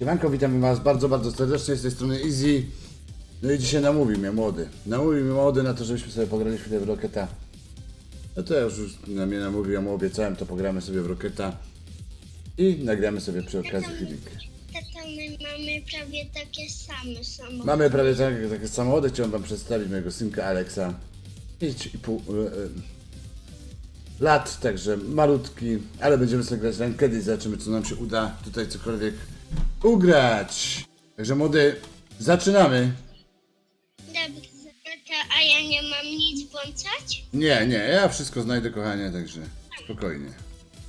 Siemanko, witam was bardzo, bardzo serdecznie z tej strony Easy. No i dzisiaj namówił mnie młody. Namówił mnie młody na to, żebyśmy sobie pograli chwilę w Rocketa. No to ja już, na mnie namówił, ja mu obiecałem, to pogramy sobie w Rocketa. I nagramy sobie przy okazji chwilkę. Tato, my mamy prawie takie same samochody. Mamy prawie takie, takie samochody, chciałem wam przedstawić mojego synka Alexa. 5,5 e, e, lat, także malutki, ale będziemy sobie grać rankedy i zobaczymy co nam się uda tutaj cokolwiek ugrać. Także młody, zaczynamy. Dobrze, tato, a ja nie mam nic włączać? Nie, nie, ja wszystko znajdę kochanie, także spokojnie.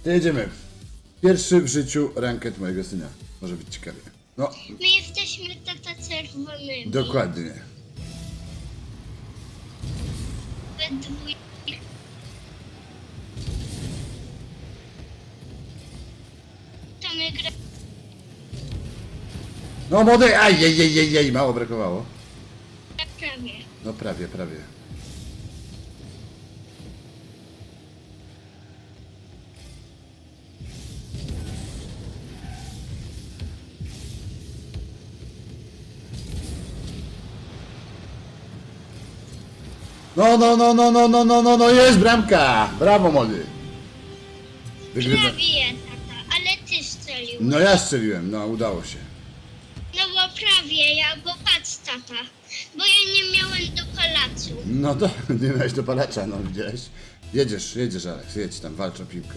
To jedziemy. Pierwszy w życiu ranket mojego syna. Może być ciekawie. No, My jesteśmy tata czerwonymi. dokładnie. We. To my gra... No młody, aj, jej, jej, jej, jej, mało brakowało. prawie. No prawie, prawie. No, no, no, no, no, no, no, no, no, jest bramka! Brawo, młody! Wygrywa. Prawie, tata, ale ty strzelił. No ja strzeliłem, no udało się. No bo prawie, ja, bo patrz, tata. Bo ja nie miałem do palacu. No to nie miałeś do palacza, no gdzieś. Jedziesz, jedziesz, Aleks, jedź tam, walcz o piłkę.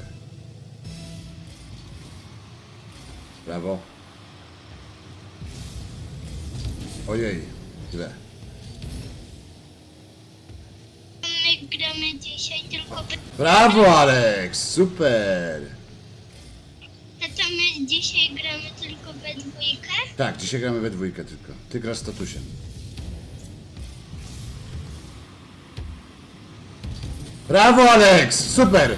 Brawo. Ojej, źle. My gramy dzisiaj tylko we... Brawo, Aleks, super. Tato, my dzisiaj gramy tylko we dwójkę? Tak, dzisiaj gramy we dwójkę tylko. Ty grasz statusem. Brawo, Aleks, super.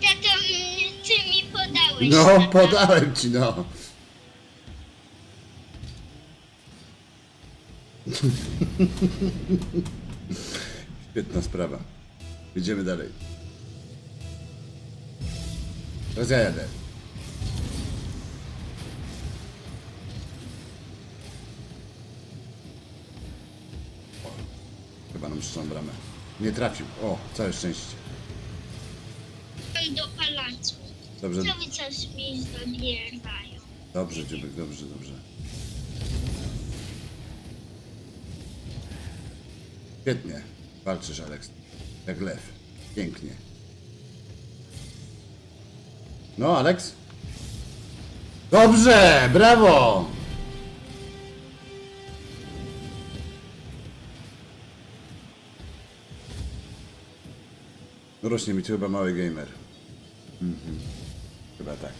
Tato, mm, ty mi podałeś. No, tata. podałem ci, no. Świetna sprawa. Idziemy dalej. Teraz ja jadę. Chyba nam szczą bramę. Nie trafił. O, całe szczęście. Mam do palacu. Dobrze, Cały czas mi zabierają. dobrze, dziubek, dobrze, dobrze. Świetnie. Walczysz, Aleks. Jak lew. Pięknie. No, Aleks? Dobrze! Brawo! Rośnie mi tu chyba mały gamer. Mhm. Chyba tak.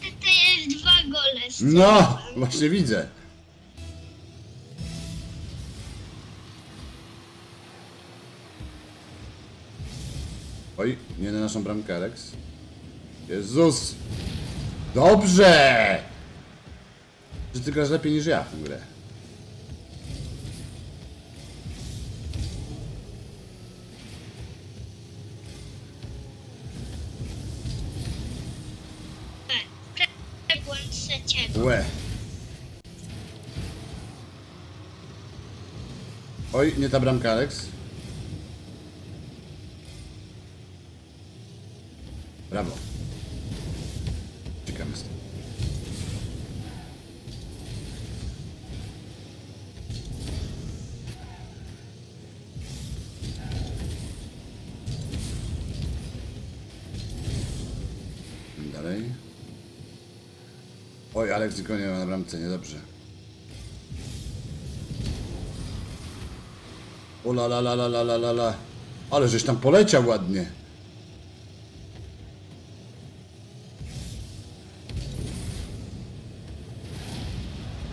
Tata jest dwa gole. No, właśnie widzę. Oj, nie na naszą bramkę, Alex. Jezus! Dobrze! Że ty grasz lepiej niż ja w grę. Trzeciego. Łe. Oj, nie ta bramka, Alex. Oj, Alex go nie ma na bramce, niedobrze. Ola la la la la la la la. Ale żeś tam poleciał ładnie.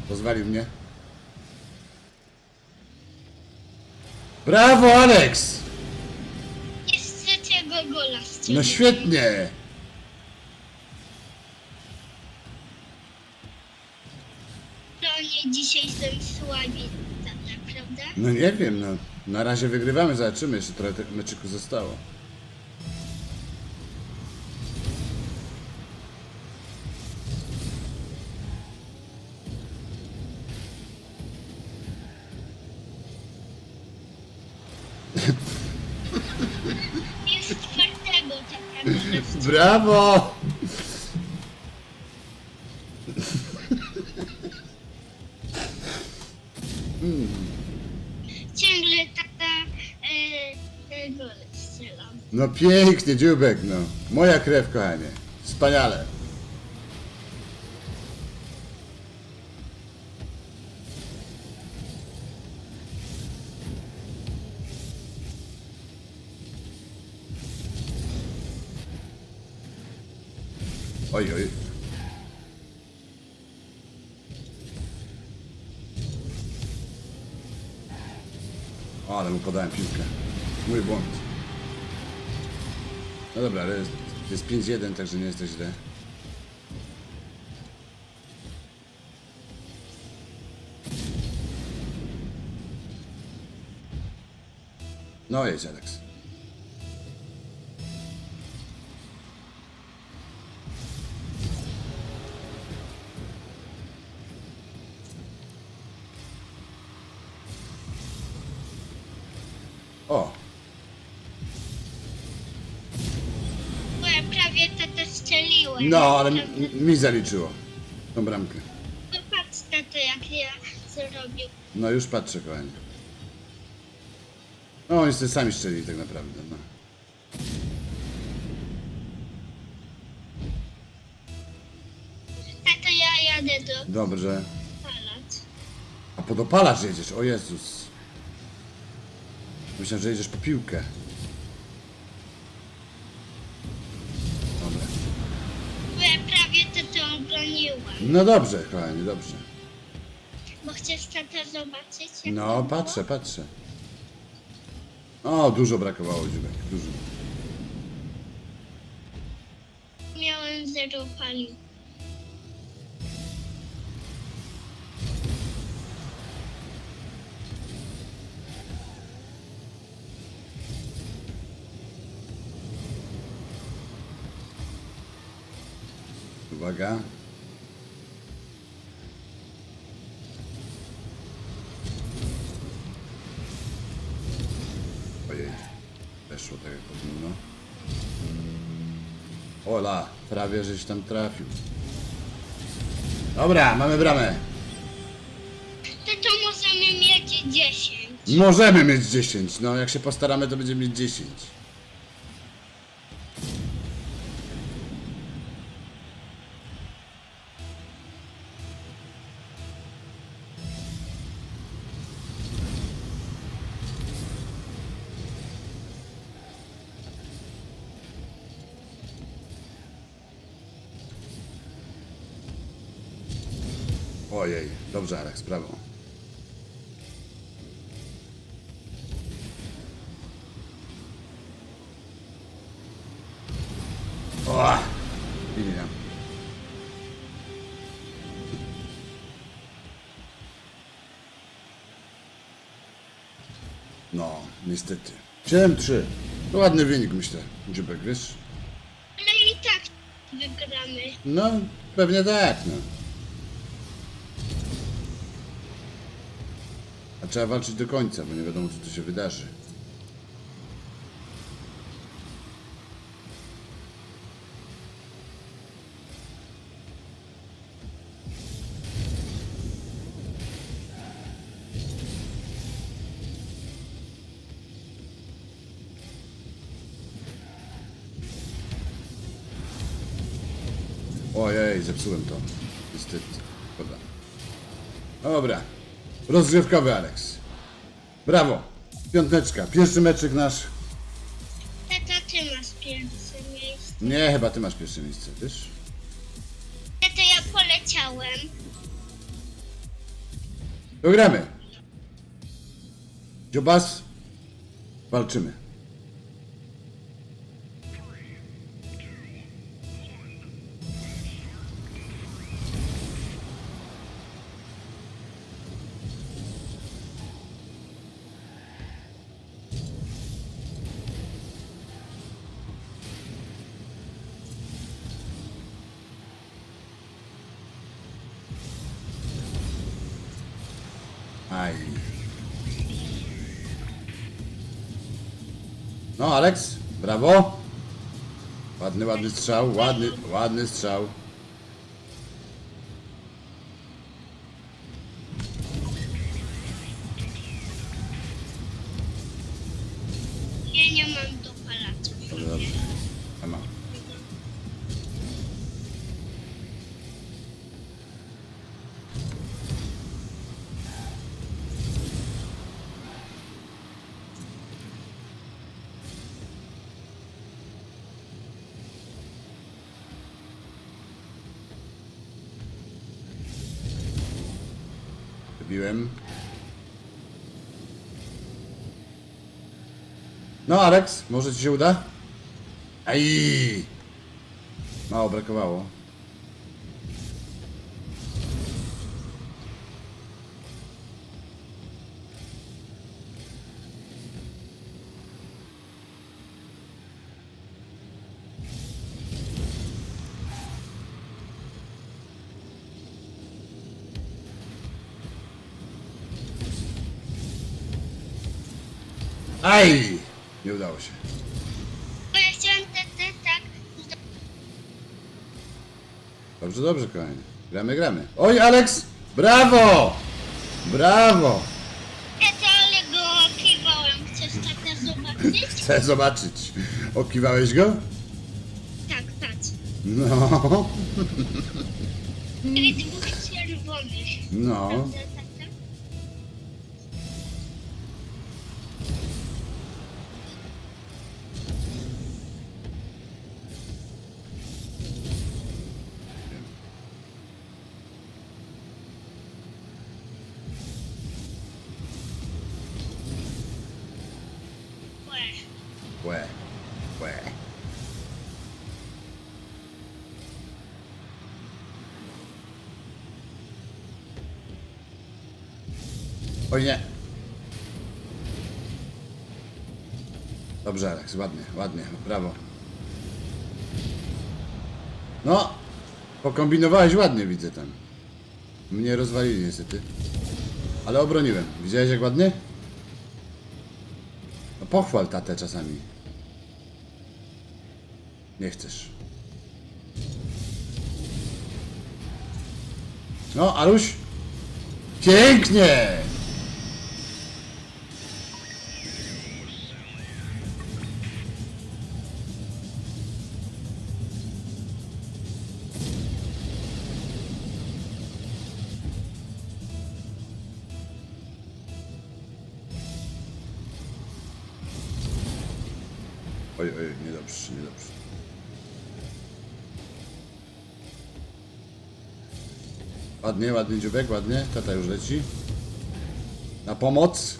Rozwalił mnie. Brawo, Alex! Jest trzeciego gola. No świetnie! najbardziej dzisiaj stoi słabi, tak, prawda? No nie wiem, no. Na razie wygrywamy, zobaczymy, jeszcze trochę tych meczyków zostało. Jest czwartego, tak naprawdę. Brawo! Ciągle tata e, e, gole. No pięknie, dziubek, no. Moja krew, kochanie. Wspaniale. Ale mu podałem piłkę. Mój błąd. No dobra, ale jest, jest 5-1, także nie jest to źle. No jedź, Alex. No, ale mi, mi zaliczyło tą bramkę. Popatrz tato jak ja zrobił. No już patrzę, kochanie. No oni sobie sami szczeli tak naprawdę, no. Tato ja jadę do Dobrze. A podopalasz jedziesz, o Jezus. Myślałem, że jedziesz po piłkę. Dobra. Bo ja prawie obroniłem. No dobrze, kochanie, dobrze. Bo chcesz tata zobaczyć jak No, to było? patrzę, patrzę. O, dużo brakowało dziubek, dużo. Miałem zero paliw. Uwaga. Ola, prawie żeś tam trafił. Dobra, mamy bramę. Tato możemy mieć 10. Możemy mieć 10. No, jak się postaramy, to będziemy mieć 10. Ojej, dobrze, brawo. O! William. No, niestety. 7-3. To ładny wynik, myślę. Dziubek, wiesz? Ale i tak wygramy. No, pewnie tak, no. Trzeba walczyć do końca, bo nie wiadomo, co tu się wydarzy. Ojej, zepsułem to. Niestety. Szkoda. Dobra. Rozgrzewkowy Alex. Brawo. Piąteczka. Pierwszy meczek nasz. Tato, ty masz pierwsze miejsce. Nie, chyba ty masz pierwsze miejsce, wiesz? Tato, ja poleciałem. To gramy. Dziobas. Walczymy. Alex, brawo. Ładny, ładny strzał, ładny, ładny strzał. Nie mam No, Alex, może ci się uda? Aj! Mało brakowało. Aj! Nie udało się. Bo ja chciałem te, te, tak. Dobrze, dobrze, kochanie. Gramy, gramy. Oj, Alex! Brawo! Brawo! Ja to ale go kiwałem. Chcesz tak zobaczyć? Chcę zobaczyć. Okiwałeś go? Tak, patrz. No. Czyli dwóch czerwonych. No. Prawda? Oj nie. Dobrze, Alex, ładnie, ładnie, brawo. No, pokombinowałeś ładnie, widzę tam. Mnie rozwalili niestety. Ale obroniłem. Widziałeś jak ładnie? No pochwal tatę czasami. Nie chcesz. No, Aruś. Pięknie! Niedobrze, niedobrze. Ładnie, ładnie dziubek, ładnie. Tata już leci. Na pomoc.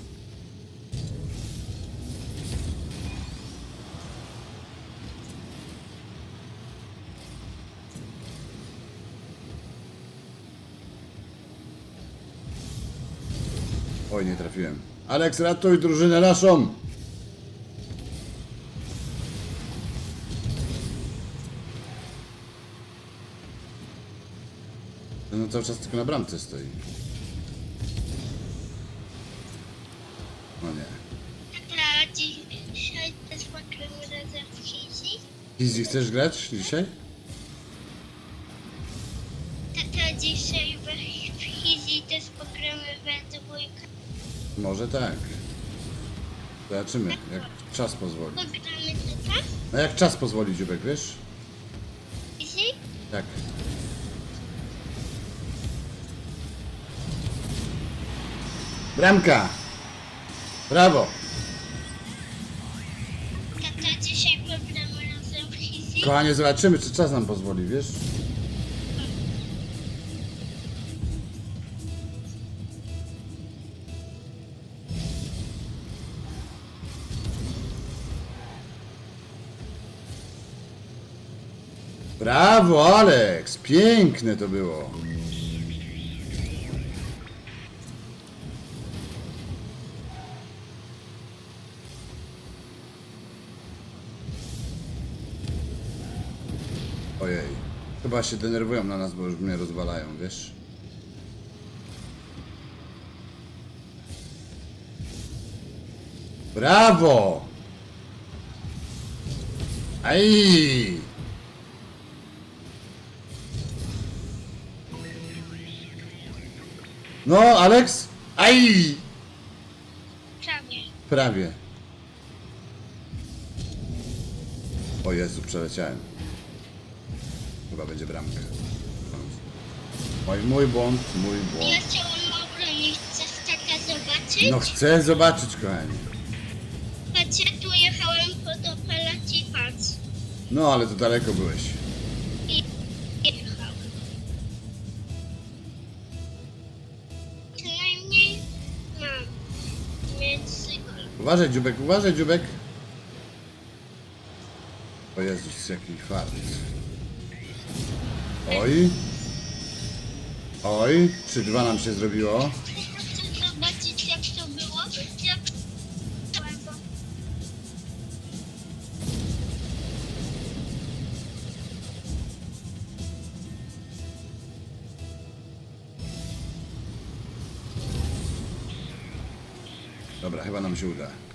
Oj, nie trafiłem. Aleks, ratuj drużynę naszą! Cały czas tylko na bramce stoi. No nie. Tata, dzisiaj też pogramy razem w chcesz grać dzisiaj? Tata, dzisiaj w Hizi też pogramy we dwójkę. Może tak. Zobaczymy, jak czas pozwoli. Pogramy tata? No jak czas pozwoli, Dziubek, wiesz? Hizi? Tak. Bramka! Brawo! Tata, dzisiaj pogramy razem w Hizi. Kochanie, zobaczymy, czy czas nam pozwoli, wiesz? Brawo, Alex! Piękne to było. Chyba się denerwują na nas, bo już mnie rozwalają, wiesz? Brawo! Aj! No, Alex? Aj! Prawie. Prawie. O Jezu, przeleciałem. Chyba będzie bramka. Mój, mój błąd, mój Ja błąd. chciałam obronić. Chcesz tata zobaczyć? No chcę zobaczyć, kochani. Patrzę, tu jechałem pod opelać i patrz. No, ale to daleko byłeś. I jechał. Przynajmniej mam cykl. Uważaj, dziubek, uważaj, dziubek. O Jezus, jaki fart. Oj. Oj, czy dwa nam się zrobiło? Zobaczyć jak to było. Dobra, chyba nam się uda.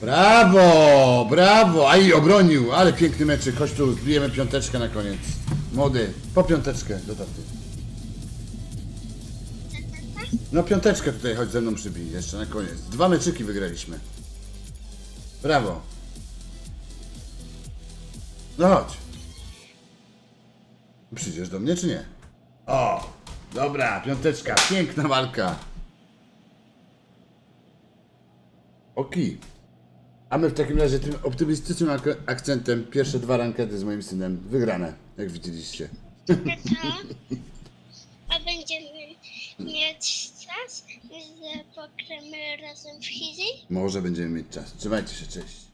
Brawo, brawo! Aj, obronił, ale piękny meczyk. Chodź tu, zbijemy piąteczkę na koniec. Młody, po piąteczkę do taty. No piąteczkę tutaj, chodź ze mną przybij, jeszcze na koniec. Dwa meczyki wygraliśmy. Brawo. No chodź. Przyjdziesz do mnie, czy nie? O, dobra, piąteczka, piękna walka. Okej. A my w takim razie tym optymistycznym ak- akcentem pierwsze dwa rankedy z moim synem wygrane, jak widzieliście. A będziemy mieć czas, że pokramy razem w Hizi? Może będziemy mieć czas. Trzymajcie się, cześć.